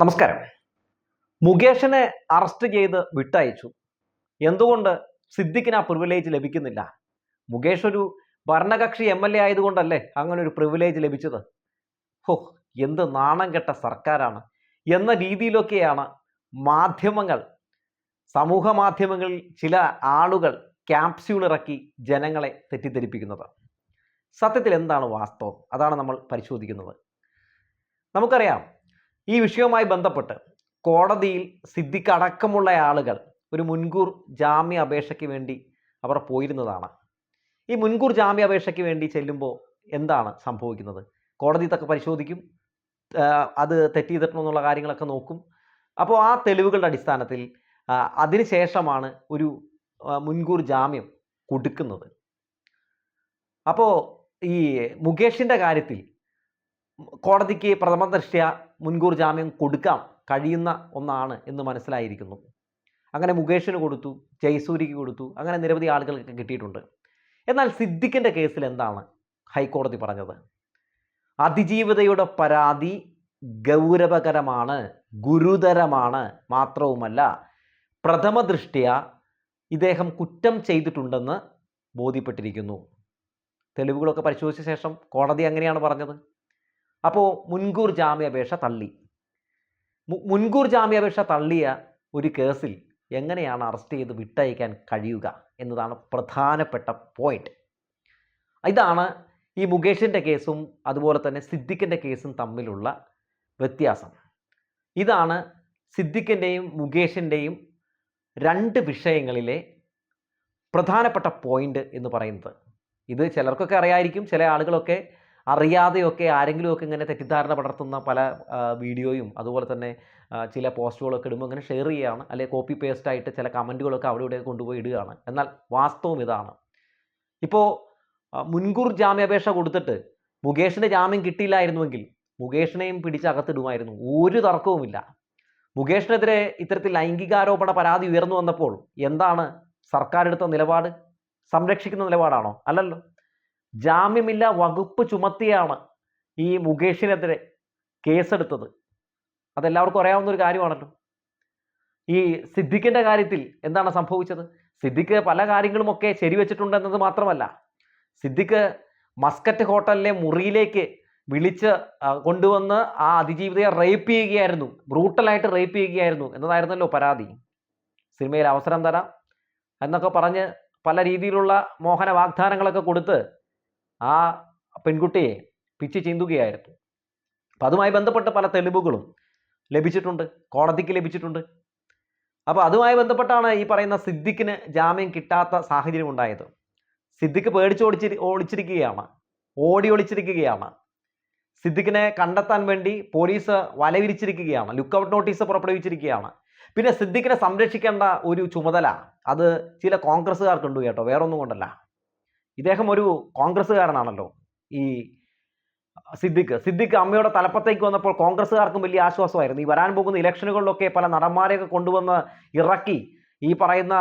നമസ്കാരം. മുകേഷിനെ അറസ്റ്റ് ചെയ്ത് വിട്ടയച്ചു. എന്തുകൊണ്ട് സിദ്ദിഖിന് ആ പ്രിവിലേജ് ലഭിക്കുന്നില്ല? മുകേഷ് ഒരു ഭരണകക്ഷി എം എൽ എ ആയതുകൊണ്ടല്ലേ അങ്ങനെ ഒരു പ്രിവിലേജ് ലഭിച്ചത്? ഹോ എന്ത് നാണം കെട്ട സർക്കാരാണ്. എന്ന രീതിയിലൊക്കെയാണ് മാധ്യമങ്ങൾ സമൂഹ മാധ്യമങ്ങളിൽ ചില ആളുകൾ ക്യാപ്സ്യൂൾ ഇറക്കി ജനങ്ങളെ തെറ്റിദ്ധരിപ്പിക്കുന്നത്. സത്യത്തിൽ എന്താണ് വാസ്തവം? അതാണ് നമ്മൾ പരിശോധിക്കുന്നത്. നമുക്കറിയാം ഈ വിഷയവുമായി ബന്ധപ്പെട്ട് കോടതിയിൽ സിദ്ദിഖ് അടക്കമുള്ള ആളുകൾ ഒരു മുൻകൂർ ജാമ്യ അപേക്ഷയ്ക്ക് വേണ്ടി അവർ പോയിരുന്നതാണ്. ഈ മുൻകൂർ ജാമ്യ അപേക്ഷയ്ക്ക് വേണ്ടി ചെല്ലുമ്പോൾ എന്താണ് സംഭവിക്കുന്നത്? കോടതി ഇതൊക്കെ പരിശോധിക്കും അത് തെറ്റ് ചെയ്തിട്ടുണ്ടെന്നുള്ള കാര്യങ്ങളൊക്കെ നോക്കും. അപ്പോൾ ആ തെളിവുകളുടെ അടിസ്ഥാനത്തിൽ അതിനുശേഷമാണ് ഒരു മുൻകൂർ ജാമ്യം കൊടുക്കുന്നത്. അപ്പോൾ ഈ മുകേഷിന്റെ കാര്യത്തിൽ കോടതിക്ക് പ്രഥമ ദൃഷ്ട്യ മുൻകൂർ ജാമ്യം കൊടുക്കാം കഴിയുന്ന ഒന്നാണ് എന്ന് മനസ്സിലായിരിക്കുന്നു. അങ്ങനെ മുകേഷിന് കൊടുത്തു ജയസൂര്യക്ക് കൊടുത്തു അങ്ങനെ നിരവധി ആളുകൾക്ക് കിട്ടിയിട്ടുണ്ട്. എന്നാൽ സിദ്ദിഖിന്റെ കേസിൽ എന്താണ് ഹൈക്കോടതി പറഞ്ഞത്? അതിജീവിതയുടെ പരാതി ഗൗരവകരമാണ് ഗുരുതരമാണ് മാത്രവുമല്ല പ്രഥമ ദൃഷ്ടിയ ഇദ്ദേഹം കുറ്റം ചെയ്തിട്ടുണ്ടെന്ന് ബോധ്യപ്പെട്ടിരിക്കുന്നു. തെളിവുകളൊക്കെ പരിശോധിച്ച ശേഷം കോടതി അങ്ങനെയാണ് പറഞ്ഞത്. അപ്പോൾ മുൻകൂർ ജാമ്യാപേക്ഷ തള്ളി. മുൻകൂർ ജാമ്യാപേക്ഷ തള്ളിയ ഒരു കേസിൽ എങ്ങനെയാണ് അറസ്റ്റ് ചെയ്ത് വിട്ടയക്കാൻ കഴിയുക എന്നതാണ് പ്രധാനപ്പെട്ട പോയിന്റ് ഇതാണ് ഈ മുകേഷിന്റെ കേസും അതുപോലെ തന്നെ സിദ്ദിഖിന്റെ കേസും തമ്മിലുള്ള വ്യത്യാസം. ഇതാണ് സിദ്ദിഖിന്റെയും മുകേഷിന്റെയും രണ്ട് വിഷയങ്ങളിലെ പ്രധാനപ്പെട്ട പോയിന്റ് എന്ന് പറയുന്നത്. ഇത് ചിലർക്കൊക്കെ അറിയായിരിക്കും ചില ആളുകളൊക്കെ അറിയാതെയൊക്കെ ആരെങ്കിലുമൊക്കെ ഇങ്ങനെ തെറ്റിദ്ധാരണ പടർത്തുന്ന പല വീഡിയോയും അതുപോലെ തന്നെ ചില പോസ്റ്റുകളൊക്കെ ഇടുമ്പോൾ അങ്ങനെ ഷെയർ ചെയ്യുകയാണ് അല്ലെങ്കിൽ കോപ്പി പേസ്റ്റ് ആയിട്ട് ചില കമന്റുകളൊക്കെ അവിടെ ഇവിടെ കൊണ്ടുപോയി ഇടുകയാണ്. എന്നാൽ വാസ്തവം ഇതാണ്. ഇപ്പോൾ മുൻകൂർ ജാമ്യാപേക്ഷ കൊടുത്തിട്ട് മുകേഷിന്റെ ജാമ്യം കിട്ടിയില്ലായിരുന്നുവെങ്കിൽ മുകേഷിനെയും പിടിച്ചകത്തിടുമായിരുന്നു. ഒരു തർക്കവുമില്ല. മുകേഷിനെതിരെ ഇത്തരത്തിൽ ലൈംഗികാരോപണ പരാതി ഉയർന്നു വന്നപ്പോൾ എന്താണ് സർക്കാർ എടുത്ത നിലപാട്? സംരക്ഷിക്കുന്ന നിലപാടാണോ? അല്ലല്ലോ. ജാമ്യമില്ല വകുപ്പ് ചുമത്തിയാണ് ഈ മുകേഷിനെതിരെ കേസെടുത്തത്. അതെല്ലാവർക്കും അറിയാവുന്ന ഒരു കാര്യമാണല്ലോ. ഈ സിദ്ദിഖിന്റെ കാര്യത്തിൽ എന്താണ് സംഭവിച്ചത്? സിദ്ദിഖ് പല കാര്യങ്ങളുമൊക്കെ ശരിവെച്ചിട്ടുണ്ടെന്നത് മാത്രമല്ല സിദ്ദിഖ് മസ്കറ്റ് ഹോട്ടലിലെ മുറിയിലേക്ക് വിളിച്ച് കൊണ്ടുവന്ന് ആ അതിജീവിതയെ റേപ്പ് ചെയ്യുകയായിരുന്നു. ബ്രൂട്ടലായിട്ട് റേപ്പ് ചെയ്യുകയായിരുന്നു എന്നതായിരുന്നല്ലോ പരാതി. സിനിമയിൽ അവസരം തരാം എന്നൊക്കെ പറഞ്ഞ് പല രീതിയിലുള്ള മോഹന വാഗ്ദാനങ്ങളൊക്കെ കൊടുത്ത് ആ പെൺകുട്ടിയെ പിച്ച് ചീന്തുകയായിരുന്നു. അപ്പം അതുമായി ബന്ധപ്പെട്ട പല തെളിവുകളും ലഭിച്ചിട്ടുണ്ട്. കോടതിക്ക് ലഭിച്ചിട്ടുണ്ട്. അപ്പോൾ അതുമായി ബന്ധപ്പെട്ടാണ് ഈ പറയുന്ന സിദ്ദിഖിന് ജാമ്യം കിട്ടാത്ത സാഹചര്യം ഉണ്ടായത്. സിദ്ദിഖ് പേടിച്ച് ഓടിച്ചിരി ഒളിച്ചിരിക്കുകയാണ്. ഓടി ഒളിച്ചിരിക്കുകയാണ്. സിദ്ദിഖിനെ കണ്ടെത്താൻ വേണ്ടി പോലീസ് വലവിരിച്ചിരിക്കുകയാണ്. ലുക്കൗട്ട് നോട്ടീസ് പുറപ്പെടുവിച്ചിരിക്കുകയാണ്. പിന്നെ സിദ്ദിഖിനെ സംരക്ഷിക്കേണ്ട ഒരു ചുമതല അത് ചില കോൺഗ്രസ്സുകാർക്കുണ്ട് കേട്ടോ. വേറൊന്നും കൊണ്ടല്ല. ഇദ്ദേഹം ഒരു കോൺഗ്രസ്സുകാരനാണല്ലോ. ഈ സിദ്ദിഖ്. സിദ്ദിഖ് അമ്മയുടെ തലപ്പത്തേക്ക് വന്നപ്പോൾ കോൺഗ്രസ്സുകാർക്കും വലിയ ആശ്വാസമായിരുന്നു. ഈ വരാൻ പോകുന്ന ഇലക്ഷനുകളിലൊക്കെ പല നടന്മാരെയൊക്കെ കൊണ്ടുവന്ന് ഇറക്കി ഈ പറയുന്ന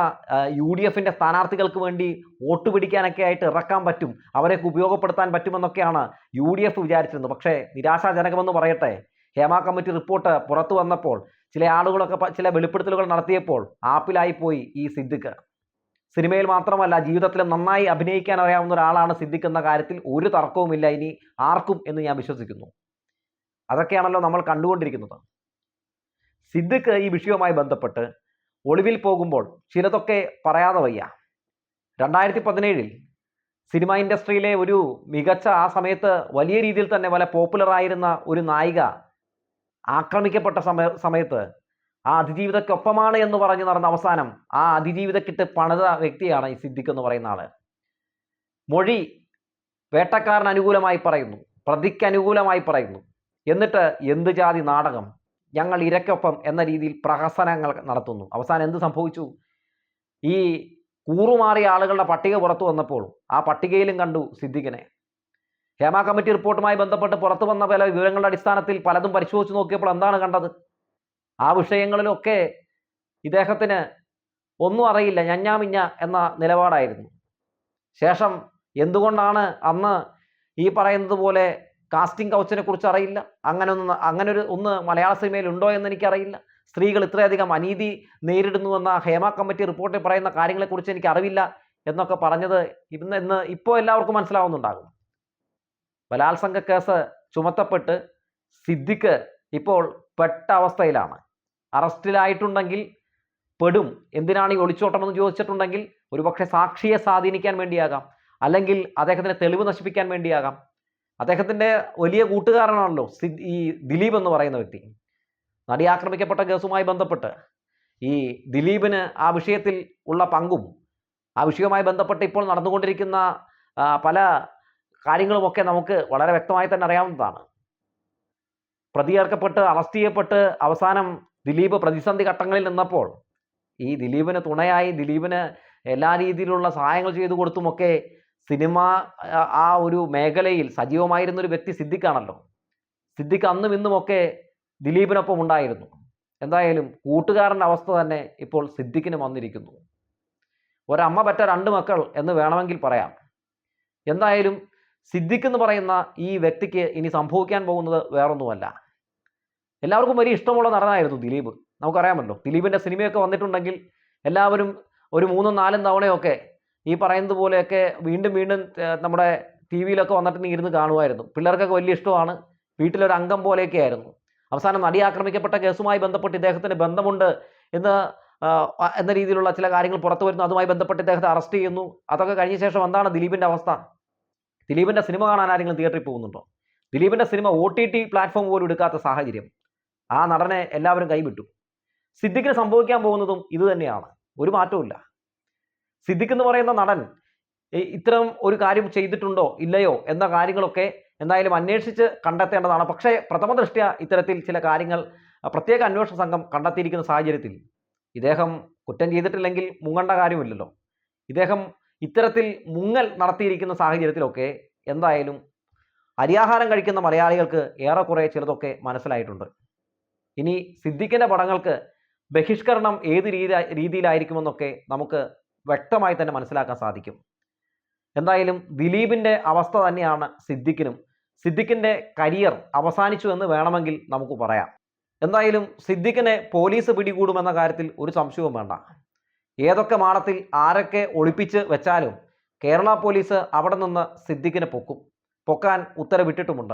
യു ഡി എഫിന്റെ സ്ഥാനാർത്ഥികൾക്ക് വേണ്ടി വോട്ട് പിടിക്കാനൊക്കെ ആയിട്ട് ഇറക്കാൻ പറ്റും. അവരെയൊക്കെ ഉപയോഗപ്പെടുത്താൻ പറ്റുമെന്നൊക്കെയാണ് യു ഡി എഫ് വിചാരിച്ചിരുന്നത്. പക്ഷേ നിരാശാജനകമെന്ന് പറയട്ടെ ഹേമ കമ്മിറ്റി റിപ്പോർട്ട് പുറത്തു വന്നപ്പോൾ ചില ആളുകളൊക്കെ ചില വെളിപ്പെടുത്തലുകൾ നടത്തിയപ്പോൾ ആപ്പിലായിപ്പോയി ഈ സിദ്ദിഖ്. സിനിമയിൽ മാത്രമല്ല ജീവിതത്തിൽ നന്നായി അഭിനയിക്കാൻ അറിയാവുന്ന ഒരാളാണ് സിദ്ദിഖ് എന്ന കാര്യത്തിൽ ഒരു തർക്കവുമില്ല ഇനി ആർക്കും എന്ന് ഞാൻ വിശ്വസിക്കുന്നു. അതൊക്കെയാണല്ലോ നമ്മൾ കണ്ടുകൊണ്ടിരിക്കുന്നത്. സിദ്ദിഖ് ഈ വിഷയവുമായി ബന്ധപ്പെട്ട് ഒളിവിൽ പോകുമ്പോൾ ചിലതൊക്കെ പറയാതെ വയ്യ. രണ്ടായിരത്തി പതിനേഴിൽ സിനിമ ഇൻഡസ്ട്രിയിലെ ഒരു മികച്ച ആ സമയത്ത് വലിയ രീതിയിൽ തന്നെ വളരെ പോപ്പുലർ ആയിരുന്ന ഒരു നായിക ആക്രമിക്കപ്പെട്ട സമയ സമയത്ത് ആ അതിജീവിതക്കൊപ്പമാണ് എന്ന് പറഞ്ഞ് നടന്ന അവസാനം ആ അതിജീവിതക്കിട്ട് പണിത വ്യക്തിയാണ് ഈ സിദ്ദിഖ് എന്ന് പറയുന്ന ആൾ. മൊഴി വേട്ടക്കാരന് അനുകൂലമായി പറയുന്നു പ്രതിക്ക് അനുകൂലമായി പറയുന്നു. എന്നിട്ട് എന്ത് ജാതി നാടകം? ഞങ്ങൾ ഇരക്കൊപ്പം എന്ന രീതിയിൽ പ്രഹസനങ്ങൾ നടത്തുന്നു. അവസാനം എന്ത് സംഭവിച്ചു? ഈ കൂറുമാറിയ ആളുകളുടെ പട്ടിക പുറത്തു വന്നപ്പോൾ ആ പട്ടികയിലും കണ്ടു സിദ്ദിഖിനെ. ഹേമ കമ്മിറ്റി റിപ്പോർട്ടുമായി ബന്ധപ്പെട്ട് പുറത്തു വന്ന പല വിവരങ്ങളുടെ അടിസ്ഥാനത്തിൽ പലതും പരിശോധിച്ച് നോക്കിയപ്പോൾ എന്താണ് കണ്ടത്? ആ വിഷയങ്ങളിലൊക്കെ ഇദ്ദേഹത്തിന് ഒന്നും അറിയില്ല ഞഞ്ഞാമിഞ്ഞ എന്ന നിലപാടായിരുന്നു. ശേഷം എന്തുകൊണ്ടാണ് അന്ന് ഈ പറയുന്നത് പോലെ കാസ്റ്റിംഗ് കൗച്ചിനെ കുറിച്ച് അറിയില്ല? അങ്ങനെ ഒന്ന് അങ്ങനെ ഒരു ഒന്ന് മലയാള സിനിമയിൽ ഉണ്ടോ എന്ന് എനിക്കറിയില്ല. സ്ത്രീകൾ ഇത്രയധികം അനീതി നേരിടുന്നുവെന്ന ഹേമ കമ്മിറ്റി റിപ്പോർട്ടിൽ പറയുന്ന കാര്യങ്ങളെക്കുറിച്ച് എനിക്ക് അറിവില്ല എന്നൊക്കെ പറഞ്ഞത് ഇന്ന് ഇന്ന് ഇപ്പോൾ എല്ലാവർക്കും മനസ്സിലാവുന്നുണ്ടാകും. ബലാത്സംഗ കേസ് ചുമത്തപ്പെട്ട് സിദ്ദിഖ് ഇപ്പോൾ പെട്ട അവസ്ഥയിലാണ്. അറസ്റ്റിലായിട്ടുണ്ടെങ്കിൽ പെടും. എന്തിനാണ് ഈ ഒളിച്ചോട്ടമെന്ന് ചോദിച്ചിട്ടുണ്ടെങ്കിൽ ഒരുപക്ഷെ സാക്ഷിയെ സ്വാധീനിക്കാൻ വേണ്ടിയാകാം. അല്ലെങ്കിൽ അദ്ദേഹത്തിന് തെളിവ് നശിപ്പിക്കാൻ വേണ്ടിയാകാം. അദ്ദേഹത്തിന്റെ വലിയ കൂട്ടുകാരനാണല്ലോ ഈ ദിലീപ് എന്ന് പറയുന്ന വ്യക്തി. നടി ആക്രമിക്കപ്പെട്ട കേസുമായി ബന്ധപ്പെട്ട് ഈ ദിലീപിന് ആ വിഷയത്തിൽ ഉള്ള പങ്കും ആ വിഷയവുമായി ബന്ധപ്പെട്ട് ഇപ്പോൾ നടന്നുകൊണ്ടിരിക്കുന്ന പല കാര്യങ്ങളുമൊക്കെ നമുക്ക് വളരെ വ്യക്തമായി തന്നെ അറിയാവുന്നതാണ്. പ്രതിയേർക്കപ്പെട്ട് അറസ്റ്റ് ചെയ്യപ്പെട്ട് അവസാനം ദിലീപ് പ്രതിസന്ധി ഘട്ടങ്ങളിൽ നിന്നപ്പോൾ ഈ ദിലീപിന് തുണയായി ദിലീപിന് എല്ലാ രീതിയിലുള്ള സഹായങ്ങൾ ചെയ്തു കൊടുത്തുമൊക്കെ സിനിമ ആ, ഒരു മേഖലയിൽ സജീവമായിരുന്ന ഒരു വ്യക്തി സിദ്ദിഖാണല്ലോ. സിദ്ദിഖ് അന്നും ഇന്നുമൊക്കെ ദിലീപിനൊപ്പം ഉണ്ടായിരുന്നു. എന്തായാലും കൂട്ടുകാരന്റെ അവസ്ഥ തന്നെ ഇപ്പോൾ സിദ്ദിഖിന് വന്നിരിക്കുന്നു. ഒരമ്മ പറ്റ രണ്ട് മക്കൾ എന്ന് വേണമെങ്കിൽ പറയാം. എന്തായാലും സിദ്ദിഖ് എന്ന് പറയുന്ന ഈ വ്യക്തിക്ക് ഇനി സംഭവിക്കാൻ പോകുന്നത് വേറൊന്നുമല്ല. എല്ലാവർക്കും വലിയ ഇഷ്ടമുള്ള നടനായിരുന്നു ദിലീപ്. നമുക്കറിയാമല്ലോ ദിലീപിന്റെ സിനിമയൊക്കെ വന്നിട്ടുണ്ടെങ്കിൽ എല്ലാവരും ഒരു മൂന്നും നാലും തവണയൊക്കെ ഈ പറയുന്നത് പോലെയൊക്കെ വീണ്ടും വീണ്ടും നമ്മുടെ ടി വിയിലൊക്കെ വന്നിട്ട് നീ ഇരുന്ന് കാണുമായിരുന്നു. പിള്ളേർക്കൊക്കെ വലിയ ഇഷ്ടമാണ് വീട്ടിലൊരു അംഗം പോലെയൊക്കെ ആയിരുന്നു അവസാനം നടി ആക്രമിക്കപ്പെട്ട കേസുമായി ബന്ധപ്പെട്ട് ഇദ്ദേഹത്തിന് ബന്ധമുണ്ട് എന്ന് എന്ന രീതിയിലുള്ള ചില കാര്യങ്ങൾ പുറത്തു വരുന്നു. അതുമായി ബന്ധപ്പെട്ട് ഇദ്ദേഹത്തെ അറസ്റ്റ് ചെയ്യുന്നു. അതൊക്കെ കഴിഞ്ഞ ശേഷം എന്താണ് ദിലീപിന്റെ അവസ്ഥ? ദിലീപിന്റെ സിനിമ കാണാൻ ആരെങ്കിലും തിയേറ്ററിൽ പോകുന്നുണ്ടോ? ദിലീപിന്റെ cinema O T T platform പോലും എടുക്കാത്ത സാഹചര്യം. ആ നടനെ എല്ലാവരും കൈവിട്ടു. സിദ്ദിഖിന് സംഭവിക്കാൻ പോകുന്നതും ഇത് തന്നെയാണ്. ഒരു മാറ്റവും സിദ്ദിഖ് എന്ന് പറയുന്ന നടൻ ഇത്തരം ഒരു കാര്യം ചെയ്തിട്ടുണ്ടോ ഇല്ലയോ എന്ന കാര്യങ്ങളൊക്കെ എന്തായാലും അന്വേഷിച്ച് കണ്ടെത്തേണ്ടതാണ്. പക്ഷേ പ്രഥമ ദൃഷ്ട്യ ഇത്തരത്തിൽ ചില കാര്യങ്ങൾ പ്രത്യേക അന്വേഷണ സംഘം കണ്ടെത്തിയിരിക്കുന്ന സാഹചര്യത്തിൽ. ഇദ്ദേഹം കുറ്റം ചെയ്തിട്ടില്ലെങ്കിൽ മുങ്ങണ്ട കാര്യമില്ലല്ലോ. ഇദ്ദേഹം ഇത്തരത്തിൽ മുങ്ങൽ നടത്തിയിരിക്കുന്ന സാഹചര്യത്തിലൊക്കെ എന്തായാലും അരിയാഹാരം കഴിക്കുന്ന മലയാളികൾക്ക് ഏറെക്കുറെ ചിലതൊക്കെ മനസ്സിലായിട്ടുണ്ട്. ഇനി സിദ്ദിഖിന്റെ പടങ്ങൾക്ക് ബഹിഷ്കരണം ഏത് രീതി രീതിയിലായിരിക്കുമെന്നൊക്കെ നമുക്ക് വ്യക്തമായി തന്നെ മനസ്സിലാക്കാൻ സാധിക്കും. എന്തായാലും ദിലീപിന്റെ അവസ്ഥ തന്നെയാണ് സിദ്ദിഖിനും. സിദ്ദിഖിന്റെ കരിയർ അവസാനിച്ചു എന്ന് വേണമെങ്കിൽ നമുക്ക് പറയാം. എന്തായാലും സിദ്ദിഖിനെ പോലീസ് പിടികൂടുമെന്ന കാര്യത്തിൽ ഒരു സംശയവും വേണ്ട. ഏതൊക്കെ മാളത്തിൽ ആരൊക്കെ ഒളിപ്പിച്ച് വെച്ചാലും കേരള പോലീസ് അവിടെ നിന്ന് സിദ്ദിഖിനെ പൊക്കും. പൊക്കാൻ ഉത്തരവിട്ടിട്ടുമുണ്ട്.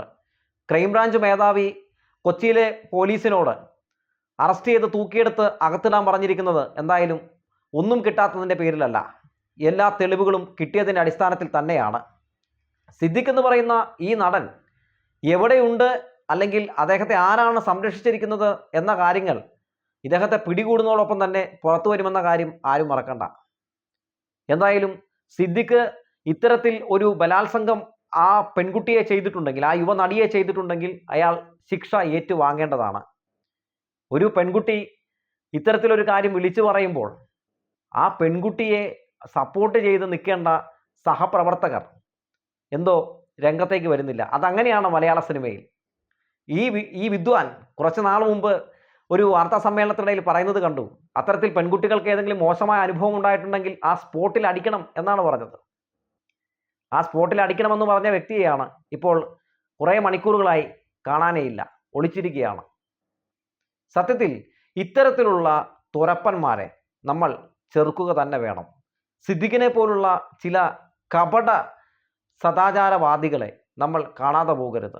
ക്രൈംബ്രാഞ്ച് മേധാവി കൊച്ചിയിലെ പോലീസിനോട് അറസ്റ്റ് ചെയ്ത് തൂക്കിയെടുത്ത് അകത്തിടാൻ പറഞ്ഞിരിക്കുന്നത് എന്തായാലും ഒന്നും കിട്ടാത്തതിന്റെ പേരിലല്ല. എല്ലാ തെളിവുകളും കിട്ടിയതിന്റെ അടിസ്ഥാനത്തിൽ തന്നെയാണ്. സിദ്ദിഖ് എന്ന് പറയുന്ന ഈ നടൻ എവിടെയുണ്ട്? അല്ലെങ്കിൽ അദ്ദേഹത്തെ ആരാണ് സംരക്ഷിച്ചിരിക്കുന്നത് എന്ന കാര്യങ്ങൾ ഇദ്ദേഹത്തെ പിടികൂടുന്നതോടൊപ്പം തന്നെ പുറത്തു വരുമെന്ന കാര്യം ആരും മറക്കണ്ട. എന്തായാലും സിദ്ദിഖ് ഇത്തരത്തിൽ ഒരു ബലാത്സംഗം ആ പെൺകുട്ടിയെ ചെയ്തിട്ടുണ്ടെങ്കിൽ ആ യുവനടിയെ ചെയ്തിട്ടുണ്ടെങ്കിൽ അയാൾ ശിക്ഷ ഏറ്റുവാങ്ങേണ്ടതാണ്. ഒരു പെൺകുട്ടി ഇത്തരത്തിലൊരു കാര്യം വിളിച്ചു പറയുമ്പോൾ ആ പെൺകുട്ടിയെ സപ്പോർട്ട് ചെയ്ത് നിൽക്കേണ്ട സഹപ്രവർത്തകർ എന്തോ രംഗത്തേക്ക് വരുന്നില്ല. അതങ്ങനെയാണ് മലയാള സിനിമയിൽ. ഈ ഈ വിദ്വാൻ കുറച്ച് നാൾ മുമ്പ് ഒരു വാർത്താ സമ്മേളനത്തിനിടയിൽ പറയുന്നത് കണ്ടു. അത്തരത്തിൽ പെൺകുട്ടികൾക്ക് ഏതെങ്കിലും മോശമായ അനുഭവം ഉണ്ടായിട്ടുണ്ടെങ്കിൽ ആ സ്പോട്ടിൽ അടിക്കണം എന്നാണ് പറഞ്ഞത്. ആ സ്പോട്ടിൽ അടിക്കണമെന്ന് പറഞ്ഞ വ്യക്തിയെയാണ് ഇപ്പോൾ കുറേ മണിക്കൂറുകളായി കാണാനേ ഇല്ല ഒളിച്ചിരിക്കുകയാണ്. സത്യത്തിൽ ഇത്തരത്തിലുള്ള തുരപ്പന്മാരെ നമ്മൾ ചെറുക്കുക തന്നെ വേണം. സിദ്ദിഖിനെ പോലുള്ള ചില കപട സദാചാരവാദികളെ നമ്മൾ കാണാതെ പോകരുത്.